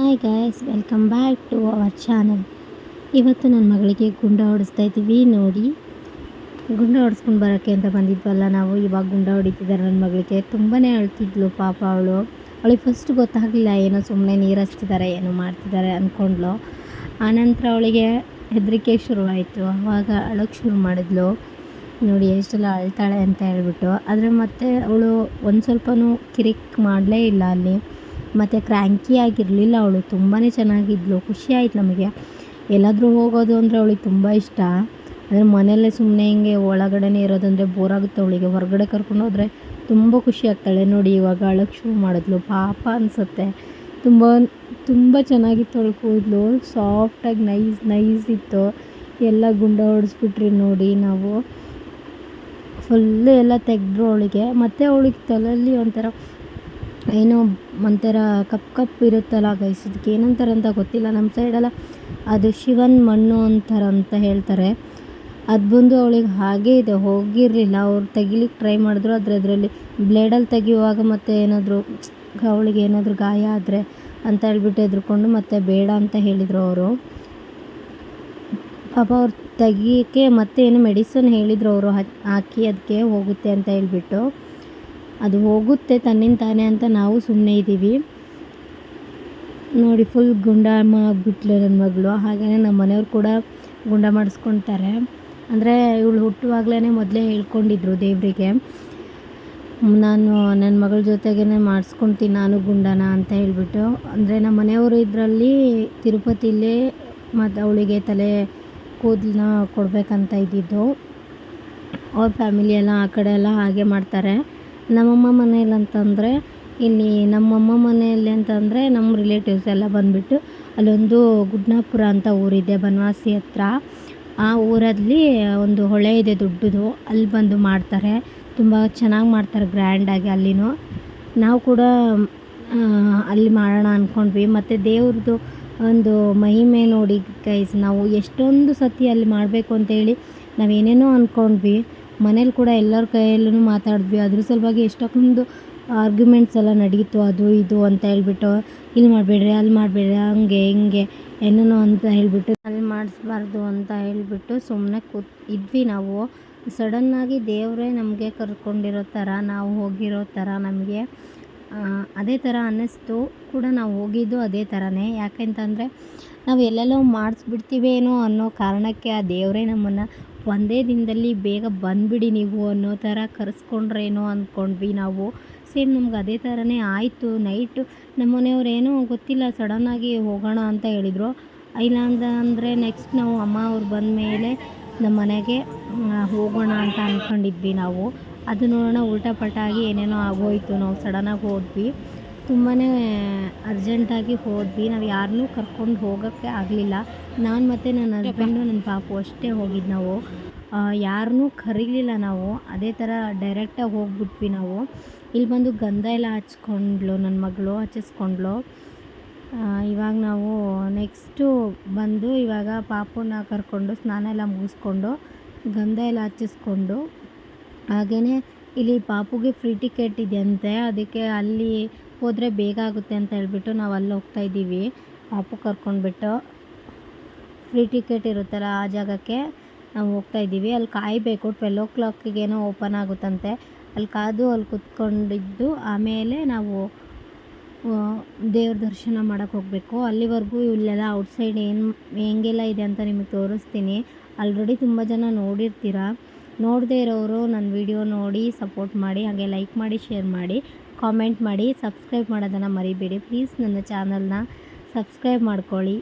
Hi guys welcome back to our channel ಇವತ್ತು ನನ್ನ ಮಗಳಿಗೆ ಗುಂಡ ಹೊಡಿಸ್ತಾ ಇದ್ದೀವಿ, ನೋಡಿ. ಗುಂಡ ಹೊಡಿಸ್ಕೊಂಡು ಬರೋಕ್ಕೆ ಅಂತ ಬಂದಿದ್ವಲ್ಲ ನಾವು, ಇವಾಗ ಗುಂಡ ಹೊಡಿತಿದ್ದಾರೆ ನನ್ನ ಮಗಳಿಗೆ. ತುಂಬಾ ಅಳ್ತಿದ್ಲು ಪಾಪ ಅವಳು. ಅವಳಿಗೆ ಫಸ್ಟ್ ಗೊತ್ತಾಗಲಿಲ್ಲ ಏನೋ ಸುಮ್ಮನೆ ನೀರು ಹಚ್ತಿದ್ದಾರೆ ಏನೋ ಮಾಡ್ತಿದ್ದಾರೆ ಅಂದ್ಕೊಂಡ್ಲು ಆನಂತರ ಅವಳಿಗೆ ಹೆದರಿಕೆ ಶುರುವಾಯಿತು. ಆವಾಗ ಅಳೋಕ್ಕೆ ಶುರು ಮಾಡಿದ್ಲು. ನೋಡಿ, ಎಷ್ಟೆಲ್ಲ ಅಳ್ತಾಳೆ ಅಂತ ಹೇಳ್ಬಿಟ್ಟು. ಆದರೆ ಮತ್ತೆ ಅವಳು ಒಂದು ಸ್ವಲ್ಪನೂ ಕಿರಿಕ್ ಮಾಡಲೇ ಇಲ್ಲ ಅಲ್ಲಿ. ಮತ್ತು ಕ್ರ್ಯಾಂಕಿ ಆಗಿರಲಿಲ್ಲ ಅವಳು. ತುಂಬಾ ಚೆನ್ನಾಗಿದ್ಲು. ಖುಷಿ ಆಯ್ತು ನಮಗೆ. ಎಲ್ಲಾದರೂ ಹೋಗೋದು ಅಂದರೆ ಅವಳಿಗೆ ತುಂಬ ಇಷ್ಟ. ಅಂದರೆ ಮನೆಯಲ್ಲೇ ಸುಮ್ಮನೆ ಹಿಂಗೆ ಒಳಗಡೆನೇ ಇರೋದಂದರೆ ಬೋರ್ ಆಗುತ್ತೆ ಅವಳಿಗೆ. ಹೊರಗಡೆ ಕರ್ಕೊಂಡು ಹೋದರೆ ತುಂಬ ಖುಷಿ ಆಗ್ತಾಳೆ. ನೋಡಿ, ಇವಾಗ ಅಳಕ್ಕೆ ಶುರು ಮಾಡಿದ್ಲು. ಪಾಪ ಅನಿಸುತ್ತೆ. ತುಂಬ ತುಂಬ ಚೆನ್ನಾಗಿತ್ತು ಅವಳು ಕೂದಲು. ಸಾಫ್ಟಾಗಿ ನೈಸ್ ನೈಸ್ ಇತ್ತು. ಎಲ್ಲ ಗುಂಡ ಹೊಡೆಸ್ಬಿಟ್ರಿ ನೋಡಿ ನಾವು. ಫುಲ್ಲು ಎಲ್ಲ ತೆಗೆದ್ರು ಅವಳಿಗೆ. ಮತ್ತು ಅವಳಿಗೆ ತಲೆಯಲ್ಲಿ ಒಂಥರ ಏನೋ ಒಂಥರ ಕಪ್ಪು ಕಪ್ಪು ಇರುತ್ತಲ್ಲ ಗೈಸ್ ಇದಕ್ಕೆ ಏನಂತಾರೆ ಅಂತ ಗೊತ್ತಿಲ್ಲ ನಮ್ಮ ಸೈಡೆಲ್ಲ ಅದು ಶಿವನ ಮಣ್ಣು ಅಂತಾರೆ ಅಂತ ಹೇಳ್ತಾರೆ. ಅದು ಬಂದು ಅವಳಿಗೆ ಹಾಗೇ ಇದೆ, ಹೋಗಿರಲಿಲ್ಲ. ಅವ್ರು ತೆಗಿಲಿಕ್ಕೆ ಟ್ರೈ ಮಾಡಿದ್ರು ಆದರೆ ಅದರಲ್ಲಿ ಬ್ಲೇಡಲ್ಲಿ ತೆಗಿಯುವಾಗ ಮತ್ತೆ ಏನಾದರೂ ಅವಳಿಗೆ ಏನಾದರೂ ಗಾಯ ಆದರೆ ಅಂತ ಹೇಳ್ಬಿಟ್ಟು ಎದ್ರುಕೊಂಡು ಮತ್ತೆ ಬೇಡ ಅಂತ ಹೇಳಿದರು ಅವರು. ಪಾಪ ಅವ್ರು ತೆಗಿಯೋಕ್ಕೆ ಮತ್ತೆ ಏನು ಮೆಡಿಸನ್ ಹೇಳಿದರು ಅವರು ಹಾಕಿ ಅದಕ್ಕೆ ಹೋಗುತ್ತೆ ಅಂತ ಹೇಳ್ಬಿಟ್ಟು. ಅದು ಹೋಗುತ್ತೆ ತನ್ನಿಂದ ತಾನೇ ಅಂತ ನಾವು ಸುಮ್ಮನೆ ಇದ್ದೀವಿ. ನೋಡಿ ಫುಲ್ ಗುಂಡಾಮ ಆಗಿಬಿಟ್ಲೆ ನನ್ನ ಮಗಳು. ಹಾಗೆಯೇ ನಮ್ಮ ಮನೆಯವ್ರು ಕೂಡ ಗುಂಡ ಮಾಡಿಸ್ಕೊತಾರೆ. ಅಂದರೆ ಇವಳು ಹುಟ್ಟುವಾಗಲೇ ಮೊದಲೇ ಹೇಳ್ಕೊಂಡಿದ್ರು ದೇವರಿಗೆ, ನಾನು ನನ್ನ ಮಗಳ ಜೊತೆಗೇ ಮಾಡಿಸ್ಕೊಳ್ತೀನಿ ನಾನು ಗುಂಡನ ಅಂತ ಹೇಳಿಬಿಟ್ಟು. ಅಂದರೆ ನಮ್ಮ ಮನೆಯವರು ಇದರಲ್ಲಿ ತಿರುಪತಿಲೇ ಮತ್ತು ಅವಳಿಗೆ ತಲೆ ಕೂದಲನ್ನ ಕೊಡಬೇಕಂತ ಇದ್ದಿದ್ದು. ಅವ್ರ ಫ್ಯಾಮಿಲಿ ಎಲ್ಲ ಆ ಕಡೆ ಎಲ್ಲ ಹಾಗೆ ಮಾಡ್ತಾರೆ. ನಮ್ಮಮ್ಮ ಮನೇಲಿ ಅಂತಂದರೆ, ಇಲ್ಲಿ ನಮ್ಮಮ್ಮ ಮನೆಯಲ್ಲಿ ಅಂತಂದರೆ ನಮ್ಮ ರಿಲೇಟಿವ್ಸ್ ಎಲ್ಲ ಬಂದುಬಿಟ್ಟು ಅಲ್ಲೊಂದು ಗುಡ್ನಾಪುರ ಅಂತ ಊರಿದೆ, ಬನವಾಸಿ ಹತ್ರ. ಆ ಊರಲ್ಲಿ ಒಂದು ಹೊಳೆ ಇದೆ ದೊಡ್ಡದು, ಅಲ್ಲಿ ಬಂದು ಮಾಡ್ತಾರೆ. ತುಂಬ ಚೆನ್ನಾಗಿ ಮಾಡ್ತಾರೆ ಗ್ರ್ಯಾಂಡಾಗಿ ಅಲ್ಲಿನೂ. ನಾವು ಕೂಡ ಅಲ್ಲಿ ಮಾಡೋಣ ಅಂದ್ಕೊಂಡ್ವಿ ಮತ್ತು ದೇವ್ರದ್ದು ಒಂದು ಮಹಿಮೆ ನೋಡಿ ಗೈಸ್ ನಾವು ಎಷ್ಟೊಂದು ಸತಿ ಅಲ್ಲಿ ಮಾಡಬೇಕು ಅಂತೇಳಿ ನಾವೇನೇನೋ ಅಂದ್ಕೊಂಡ್ವಿ ಮನೇಲಿ ಕೂಡ ಎಲ್ಲರ ಕೈಯಲ್ಲೂ ಮಾತಾಡಿದ್ವಿ. ಅದ್ರ ಸಲುವಾಗಿ ಎಷ್ಟೊಂದು ಆರ್ಗ್ಯುಮೆಂಟ್ಸ್ ಎಲ್ಲ ನಡೀತು. ಅದು ಇದು ಅಂತ ಹೇಳ್ಬಿಟ್ಟು, ಇಲ್ಲಿ ಮಾಡಬೇಡ್ರಿ, ಅಲ್ಲಿ ಮಾಡಬೇಡ್ರಿ, ಹಂಗೆ, ಹಿಂಗೆ, ಏನೇನೋ ಅಂತ ಹೇಳಿಬಿಟ್ಟು ಅಲ್ಲಿ ಮಾಡಿಸ್ಬಾರ್ದು ಅಂತ ಹೇಳಿಬಿಟ್ಟು ಸುಮ್ಮನೆ ಕೂತ್ ಇದ್ವಿ ನಾವು ಸಡನ್ನಾಗಿ ದೇವರೇ ನಮಗೆ ಕರ್ಕೊಂಡಿರೋ ಥರ, ನಾವು ಹೋಗಿರೋ ಥರ ನಮಗೆ ಅದೇ ಥರ ಅನ್ನಿಸ್ತು. ಕೂಡ ನಾವು ಹೋಗಿದ್ದು ಅದೇ ಥರನೇ. ಯಾಕೆಂತಂದರೆ ನಾವು ಎಲ್ಲೆಲ್ಲೋ ಮಾಡಿಸ್ಬಿಡ್ತೀವೇನೋ ಅನ್ನೋ ಕಾರಣಕ್ಕೆ ಆ ದೇವರೇ ನಮ್ಮನ್ನು ಒಂದೇ ದಿನದಲ್ಲಿ ಬೇಗ ಬಂದುಬಿಡಿ ನೀವು ಅನ್ನೋ ಥರ ಕರೆಸ್ಕೊಂಡ್ರೇನೋ ಅಂದ್ಕೊಂಡ್ವಿ ನಾವು. ಸೇಮ್ ನಮ್ಗೆ ಅದೇ ಥರನೇ ಆಯಿತು ನೈಟು ನಮ್ಮ ಮನೆಯವ್ರೇನೋ ಗೊತ್ತಿಲ್ಲ ಸಡನ್ನಾಗಿ ಹೋಗೋಣ ಅಂತ ಹೇಳಿದರು. ಇಲ್ಲ ಅಂತ ಅಂದರೆ ನೆಕ್ಸ್ಟ್ ನಾವು ಅಮ್ಮ ಅವ್ರು ಬಂದ ಮೇಲೆ ನಮ್ಮ ಮನೆಗೆ ಹೋಗೋಣ ಅಂತ ಅಂದ್ಕೊಂಡಿದ್ವಿ ನಾವು. ಅದು ನೋಡೋಣ ಉಲ್ಟಾ ಪಲ್ಟಾಗಿ ಏನೇನೋ ಆಗೋಯಿತು, ನಾವು ಸಡನ್ನಾಗಿ ಹೋದ್ವಿ. ತುಂಬಾ ಅರ್ಜೆಂಟಾಗಿ ಹೋದ್ವಿ. ನಾವು ಯಾರನ್ನೂ ಕರ್ಕೊಂಡು ಹೋಗೋಕ್ಕೆ ಆಗಲಿಲ್ಲ. ನಾನು ಮತ್ತು ನನ್ನ ಹಸ್ಬೆಂಡು ನನ್ನ ಪಾಪು ಅಷ್ಟೇ ಹೋಗಿದ್ದು ನಾವು. ಯಾರನ್ನೂ ಕರೀಲಿಲ್ಲ ನಾವು. ಅದೇ ಥರ ಡೈರೆಕ್ಟಾಗಿ ಹೋಗ್ಬಿಟ್ವಿ ನಾವು. ಇಲ್ಲಿ ಬಂದು ಗಂಧ ಎಲ್ಲ ಹಚ್ಕೊಂಡ್ಳು ನನ್ನ ಮಗಳು ಹಚ್ಚಿಸ್ಕೊಂಡ್ಳು ಇವಾಗ ನಾವು ನೆಕ್ಸ್ಟು ಬಂದು ಇವಾಗ ಪಾಪುನ ಕರ್ಕೊಂಡು ಸ್ನಾನ ಎಲ್ಲ ಮುಗಿಸ್ಕೊಂಡು ಗಂಧ ಎಲ್ಲ ಹಚ್ಚಿಸ್ಕೊಂಡು ಹಾಗೆಯೇ ಇಲ್ಲಿ ಪಾಪುಗೆ ಫ್ರೀ ಟಿಕೆಟ್ ಇದೆಯಂತೆ. ಅದಕ್ಕೆ ಅಲ್ಲಿ ಹೋದರೆ ಬೇಗ ಆಗುತ್ತೆ ಅಂತ ಹೇಳ್ಬಿಟ್ಟು ನಾವು ಅಲ್ಲಿ ಹೋಗ್ತಾ ಇದ್ದೀವಿ. ಪಾಪು ಕರ್ಕೊಂಡ್ಬಿಟ್ಟು ಫ್ರೀ ಟಿಕೆಟ್ ಇರುತ್ತಲ್ಲ ಆ ಜಾಗಕ್ಕೆ ನಾವು ಹೋಗ್ತಾ ಇದ್ದೀವಿ. ಅಲ್ಲಿ ಕಾಯಬೇಕು ಟ್ವೆಲ್ ಓ ಕ್ಲಾಕಿಗೇನೋ ಓಪನ್ ಆಗುತ್ತಂತೆ. ಅಲ್ಲಿ ಕಾದು ಅಲ್ಲಿ ಕುತ್ಕೊಂಡಿದ್ದು, ಆಮೇಲೆ ನಾವು ದೇವ್ರ ದರ್ಶನ ಮಾಡೋಕ್ಕೆ ಹೋಗಬೇಕು. ಅಲ್ಲಿವರೆಗೂ ಇಲ್ಲೆಲ್ಲ ಔಟ್ಸೈಡ್ ಏನು, ಹೆಂಗೆಲ್ಲ ಇದೆ ಅಂತ ನಿಮಗೆ ತೋರಿಸ್ತೀನಿ. ಆಲ್ರೆಡಿ ತುಂಬ ಜನ ನೋಡಿರ್ತೀರ. ನೋಡದೇ ಇರೋರು ನನ್ನ ವಿಡಿಯೋ ನೋಡಿ ಸಪೋರ್ಟ್ ಮಾಡಿ, ಹಾಗೆ ಲೈಕ್ ಮಾಡಿ ಶೇರ್ ಮಾಡಿ. ಕಾಮೆಂಟ್ ಮಾಡಿ ಸಬ್ಸ್ಕ್ರೈಬ್ ಮಾಡೋದನ್ನು ಮರಿಬೇಡಿ. ಪ್ಲೀಸ್ ನನ್ನ ಚಾನಲ್ನ ಸಬ್ಸ್ಕ್ರೈಬ್ ಮಾಡ್ಕೊಳ್ಳಿ.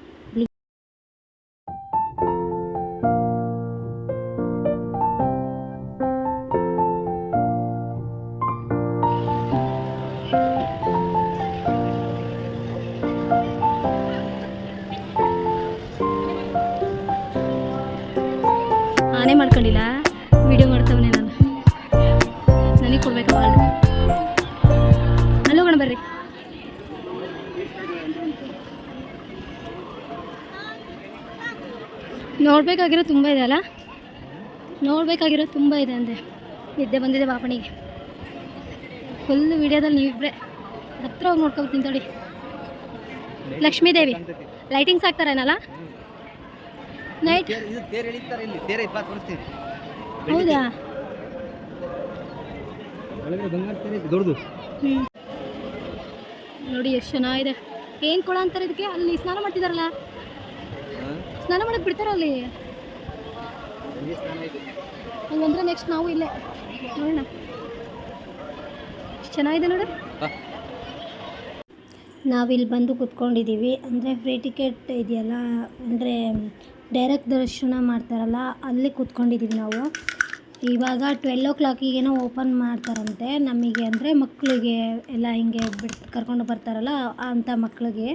ಆನೆ ಮಾಡ್ಕೊಂಡಿಲ್ಲ. ನೋಡಬೇಕಾಗಿರೋ ತುಂಬ ಇದೆ ಅಲ್ಲ? ನೋಡಬೇಕಾಗಿರೋ ತುಂಬ ಇದೆ ಅಂದೆ. ನಿದ್ದೆ ಬಂದಿದೆ ಬಾಪಣಿಗೆ. ಫುಲ್ ವಿಡಿಯೋದಲ್ಲಿ ನೀವಿಬ್ಬರೇ ಹತ್ರ ಹೋಗಿ ನೋಡ್ಕೊಬತ್ತೀನಿ ತಡಿ ಲಕ್ಷ್ಮೀ ದೇವಿ ಲೈಟಿಂಗ್ಸ್ ಹಾಕ್ತಾರೇನಲ್ಲ ನೈಟ್ ಹೌದಾ ನೋಡಿ, ಎಷ್ಟು ಚೆನ್ನಾಗಿದೆ. ಏನು ಕೊಳ ಅಂತಾರೆ ಇದಕ್ಕೆ? ಅಲ್ಲಿ ಸ್ನಾನ ಮಾಡ್ತಿದಾರಲ್ಲ? ಸ್ನಾನ ಮಾಡಕ್ ಬಿಡ್ತಾರ ಅಲ್ಲಿ? ಹಂಗೆ ಹಂಗಂದ್ರೆ ನೆಕ್ಸ್ಟ್ ನಾವು ಇಲ್ಲೇ. ನೋಡೋಣ. ಚೆನ್ನಾಗಿದೆ ನೋಡಿ. ನಾವಿಲ್ಲಿ ಬಂದು ಕುತ್ಕೊಂಡಿದ್ದೀವಿ. ಅಂದರೆ ಫ್ರೀ ಟಿಕೆಟ್ ಇದೆಯಲ್ಲ ಅಂದರೆ ಡೈರೆಕ್ಟ್ ದರ್ಶನ ಮಾಡ್ತಾರಲ್ಲ ಅಲ್ಲಿ ಕೂತ್ಕೊಂಡಿದ್ದೀವಿ ನಾವು. ಇವಾಗ ಟ್ವೆಲ್ ಓ ಕ್ಲಾಕಿಗೇನೋ ಓಪನ್ ಮಾಡ್ತಾರಂತೆ. ನಮಗೆ ಅಂದರೆ ಮಕ್ಕಳಿಗೆ ಎಲ್ಲ ಹಿಂಗೆ ಬಿಟ್ಟು ಕರ್ಕೊಂಡು ಬರ್ತಾರಲ್ಲ ಅಂಥ ಮಕ್ಕಳಿಗೆ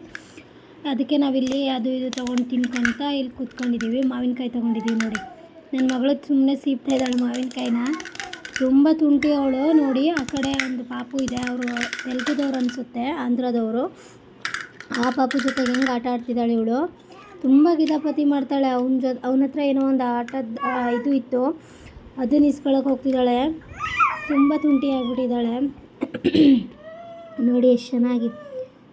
ಅದಕ್ಕೆ ನಾವಿಲ್ಲಿ ಅದು ಇದು ತೊಗೊಂಡು ತಿನ್ಕೊಂತ ಇಲ್ಲಿ ಕೂತ್ಕೊಂಡಿದ್ದೀವಿ. ಮಾವಿನಕಾಯಿ ತೊಗೊಂಡಿದ್ದೀವಿ ನೋಡಿ. ನನ್ನ ಮಗಳು ಸುಮ್ಮನೆ ಸೀಪ್ತಾ ಇದ್ದಾಳೆ ಮಾವಿನಕಾಯಿನ. ತುಂಬ ತುಂಟಿ ಅವಳು. ನೋಡಿ, ಆ ಕಡೆ ಒಂದು ಪಾಪು ಇದೆ. ಅವರು ತೆಲುಗುದವ್ರು ಅನಿಸುತ್ತೆ, ಆಂಧ್ರದವರು. ಆ ಪಾಪು ಜೊತೆಗೆ ಹೆಂಗೆ ಆಟ ಆಡ್ತಿದ್ದಾಳೆ ಇವಳು? ತುಂಬ ಗಿದಾಪತಿ ಮಾಡ್ತಾಳೆ. ಅವನ ಜೊ, ಅವನ ಹತ್ರ ಏನೋ ಒಂದು ಆಟದ ಇದು ಇತ್ತು. ಅದನ್ನ ಇಸ್ಕೊಳಕ್ಕೆ ಹೋಗ್ತಿದ್ದಾಳೆ. ತುಂಬ ತುಂಟಿ ಆಗಿಬಿಟ್ಟಿದ್ದಾಳೆ. ನೋಡಿ, ಎಷ್ಟು ಚೆನ್ನಾಗಿ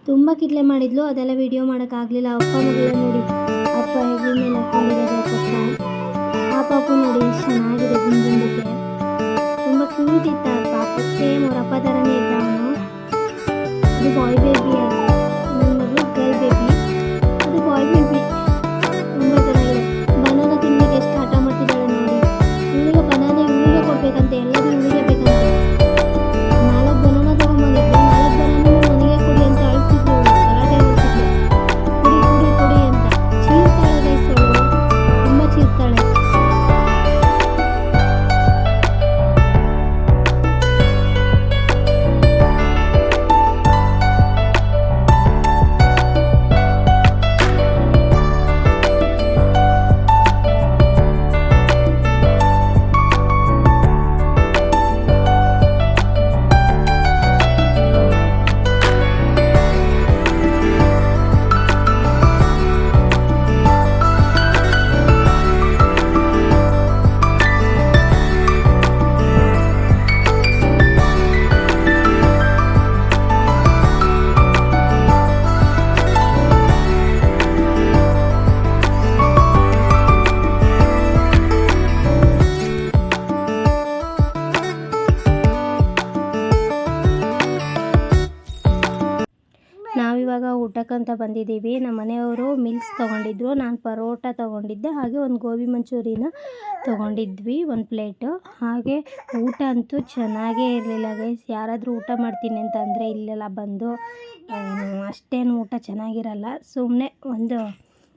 ತುಂಬ ಕಿತ್ಲೆ ಮಾಡಿದ್ಲು, ಅದೆಲ್ಲ ವಿಡಿಯೋ ಮಾಡೋಕ್ಕಾಗಲಿಲ್ಲ. ಅಪ್ಪ ಮಗಳ ನೋಡಿ, ಅಪ್ಪ ಹೆಗಲ ಮೇಲೆ ಹಾಕೊಂಡಿದ್ದಾರೆ ಪಕ್ಕ ಆ ಪಾಪು ನೋಡಿ ಎಷ್ಟು ಚೆನ್ನಾಗಿದೆ ಊಟಕ್ಕಂತ ಬಂದಿದ್ದೀವಿ. ನಮ್ಮ ಮನೆಯವರು ಮಿಲ್ಸ್ ತೊಗೊಂಡಿದ್ರು. ನಾನು ಪರೋಟ ತೊಗೊಂಡಿದ್ದೆ. ಹಾಗೆ ಒಂದು ಗೋಬಿ ಮಂಚೂರಿನ ತೊಗೊಂಡಿದ್ವಿ, ಒಂದು ಪ್ಲೇಟು ಹಾಗೆ ಊಟ ಅಂತೂ ಚೆನ್ನಾಗೇ ಇರಲಿಲ್ಲ ಗೈಸ್ ಯಾರಾದರೂ ಊಟ ಮಾಡ್ತೀನಿ ಅಂತ ಅಂದರೆ ಇಲ್ಲೆಲ್ಲ ಬಂದು ಅಷ್ಟೇನು ಊಟ ಚೆನ್ನಾಗಿರಲ್ಲ. ಸುಮ್ಮನೆ ಒಂದು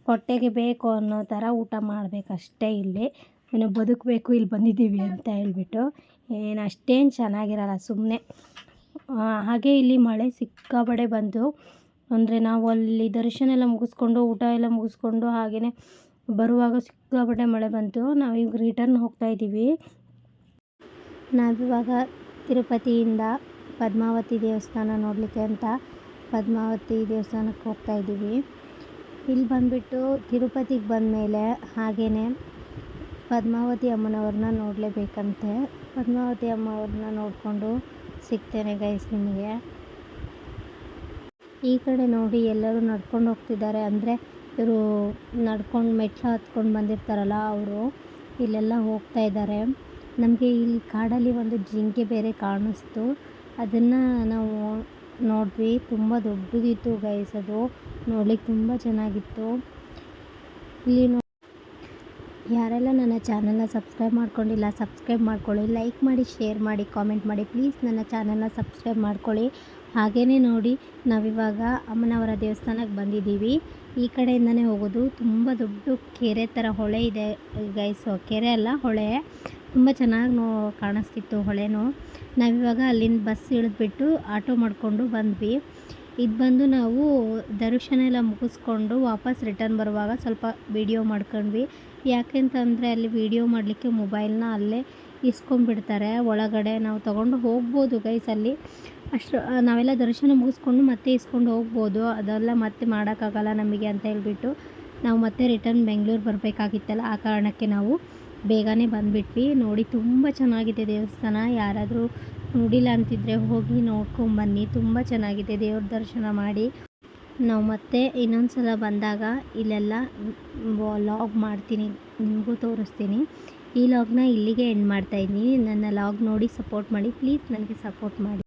ಹೊಟ್ಟೆಗೆ ಬೇಕು ಅನ್ನೋ ಥರ ಊಟ ಮಾಡಬೇಕಷ್ಟೇ ಇಲ್ಲಿ. ಏನೋ ಬದುಕಬೇಕು, ಇಲ್ಲಿ ಬಂದಿದ್ದೀವಿ ಅಂತ ಹೇಳ್ಬಿಟ್ಟು. ಏನು, ಅಷ್ಟೇನು ಚೆನ್ನಾಗಿರಲ್ಲ ಸುಮ್ಮನೆ ಹಾಗೆ ಇಲ್ಲಿ ಮಳೆ ಸಿಕ್ಕಾಬಡೆ ಬಂತು ಅಂದರೆ ನಾವು ಅಲ್ಲಿ ದರ್ಶನ ಎಲ್ಲ ಮುಗಿಸ್ಕೊಂಡು, ಊಟ ಎಲ್ಲ ಮುಗಿಸ್ಕೊಂಡು ಹಾಗೆಯೇ ಬರುವಾಗ ಸಿಕ್ಕಾಪಟ್ಟೆ ಮಳೆ ಬಂತು. ನಾವೀಗ ರಿಟರ್ನ್ ಹೋಗ್ತಾ ಇದ್ದೀವಿ. ನಾವಿವಾಗ ತಿರುಪತಿಯಿಂದ ಪದ್ಮಾವತಿ ದೇವಸ್ಥಾನ ನೋಡಲಿಕ್ಕೆ ಅಂತ ಪದ್ಮಾವತಿ ದೇವಸ್ಥಾನಕ್ಕೆ ಹೋಗ್ತಾ ಇದ್ದೀವಿ. ಇಲ್ಲಿ ಬಂದುಬಿಟ್ಟು ತಿರುಪತಿಗೆ ಬಂದಮೇಲೆ ಹಾಗೆಯೇ ಪದ್ಮಾವತಿ ಅಮ್ಮನವ್ರನ್ನ ನೋಡಲೇಬೇಕಂತೆ. ಪದ್ಮಾವತಿ ಅಮ್ಮವ್ರನ್ನ ನೋಡಿಕೊಂಡು ಸಿಗ್ತೇನೆ ಗೈಸ್ ನಿಮಗೆ. ಈ ಕಡೆ ನೋಡಿ ಎಲ್ಲರೂ ನಡ್ಕೊಂಡು ಹೋಗ್ತಿದ್ದಾರೆ. ಅಂದರೆ ಇವರು ನಡ್ಕೊಂಡು ಮೆಟ್ಲು ಹತ್ಕೊಂಡು ಬಂದಿರ್ತಾರಲ್ಲ ಅವರು, ಇಲ್ಲೆಲ್ಲ ಹೋಗ್ತಾ ಇದ್ದಾರೆ. ನಮಗೆ ಇಲ್ಲಿ ಕಾಡಲ್ಲಿ ಒಂದು ಜಿಂಕೆ ಬೇರೆ ಕಾಣಿಸ್ತು. ಅದನ್ನು ನಾವು ನೋಡಿದ್ವಿ. ತುಂಬ ದೊಡ್ಡದಿತ್ತು ಗೈಸ್ ಅದು. ನೋಡ್ಲಿಕ್ಕೆ ತುಂಬ ಚೆನ್ನಾಗಿತ್ತು. ಇಲ್ಲಿ ನೋ ಯಾರೆಲ್ಲ ನನ್ನ ಚಾನಲ್ನ ಸಬ್ಸ್ಕ್ರೈಬ್ ಮಾಡ್ಕೊಂಡಿಲ್ಲ ಸಬ್ಸ್ಕ್ರೈಬ್ ಮಾಡ್ಕೊಳ್ಳಿ. ಲೈಕ್ ಮಾಡಿ ಶೇರ್ ಮಾಡಿ ಕಾಮೆಂಟ್ ಮಾಡಿ. ಪ್ಲೀಸ್ ನನ್ನ ಚಾನಲ್ನ ಸಬ್ಸ್ಕ್ರೈಬ್ ಮಾಡ್ಕೊಳ್ಳಿ. ಹಾಗೆಯೇ ನೋಡಿ, ನಾವಿವಾಗ ಅಮ್ಮನವರ ದೇವಸ್ಥಾನಕ್ಕೆ ಬಂದಿದ್ದೀವಿ. ಈ ಕಡೆಯಿಂದನೇ ಹೋಗೋದು. ತುಂಬ ದೊಡ್ಡ ಕೆರೆ ಥರ ಹೊಳೆ ಇದೆ ಗೈಸು ಕೆರೆ ಅಲ್ಲ, ಹೊಳೆ. ತುಂಬ ಚೆನ್ನಾಗಿ ನೋ, ಕಾಣಿಸ್ತಿತ್ತು ಹೊಳೆನೂ. ನಾವಿವಾಗ ಅಲ್ಲಿಂದ ಬಸ್ ಇಳಿದ್ಬಿಟ್ಟು ಆಟೋ ಮಾಡಿಕೊಂಡು ಬಂದ್ವಿ. ಇದು ಬಂದು ನಾವು ದರ್ಶನ ಎಲ್ಲ ಮುಗಿಸ್ಕೊಂಡು ವಾಪಸ್ ರಿಟರ್ನ್ ಬರುವಾಗ ಸ್ವಲ್ಪ ವಿಡಿಯೋ ಮಾಡ್ಕೊಂಡ್ವಿ. ಯಾಕೆಂತಂದರೆ ಅಲ್ಲಿ ವಿಡಿಯೋ ಮಾಡಲಿಕ್ಕೆ ಮೊಬೈಲ್ನ ಅಲ್ಲೇ ಇಸ್ಕೊಂಡ್ಬಿಡ್ತಾರೆ. ಒಳಗಡೆ ನಾವು ತೊಗೊಂಡು ಹೋಗ್ಬೋದು ಗೈಸಲ್ಲಿ ಅಷ್ಟು ನಾವೆಲ್ಲ ದರ್ಶನ ಮುಗಿಸ್ಕೊಂಡು ಮತ್ತೆ ಇಸ್ಕೊಂಡು ಹೋಗ್ಬೋದು. ಅದೆಲ್ಲ ಮತ್ತೆ ಮಾಡೋಕ್ಕಾಗಲ್ಲ ನಮಗೆ ಅಂತ ಹೇಳ್ಬಿಟ್ಟು ನಾವು ಮತ್ತೆ ರಿಟರ್ನ್ ಬೆಂಗಳೂರು ಬರಬೇಕಾಗಿತ್ತಲ್ಲ, ಆ ಕಾರಣಕ್ಕೆ ನಾವು ಬೇಗನೆ ಬಂದುಬಿಟ್ವಿ. ನೋಡಿ, ತುಂಬ ಚೆನ್ನಾಗಿದೆ ದೇವಸ್ಥಾನ. ಯಾರಾದರೂ ನೋಡಿಲ್ಲ ಅಂತಿದ್ರೆ ಹೋಗಿ ನೋಡ್ಕೊಂಬನ್ನಿ ತುಂಬ ಚೆನ್ನಾಗಿದೆ ದೇವ್ರ ದರ್ಶನ ಮಾಡಿ. ನಾವು ಮತ್ತೆ ಇನ್ನೊಂದು ಸಲ ಬಂದಾಗ ಇಲ್ಲೆಲ್ಲ ಲಾಗ್ ಮಾಡ್ತೀನಿ, ನಿಮಗೂ ತೋರಿಸ್ತೀನಿ. ಈ ಲಾಗ್ನ ಇಲ್ಲಿಗೆ ಎಂಡ್ ಮಾಡ್ತಾಯಿದ್ದೀನಿ ನನ್ನ ಲಾಗ್ ನೋಡಿ ಸಪೋರ್ಟ್ ಮಾಡಿ. ಪ್ಲೀಸ್ ನನಗೆ ಸಪೋರ್ಟ್ ಮಾಡಿ.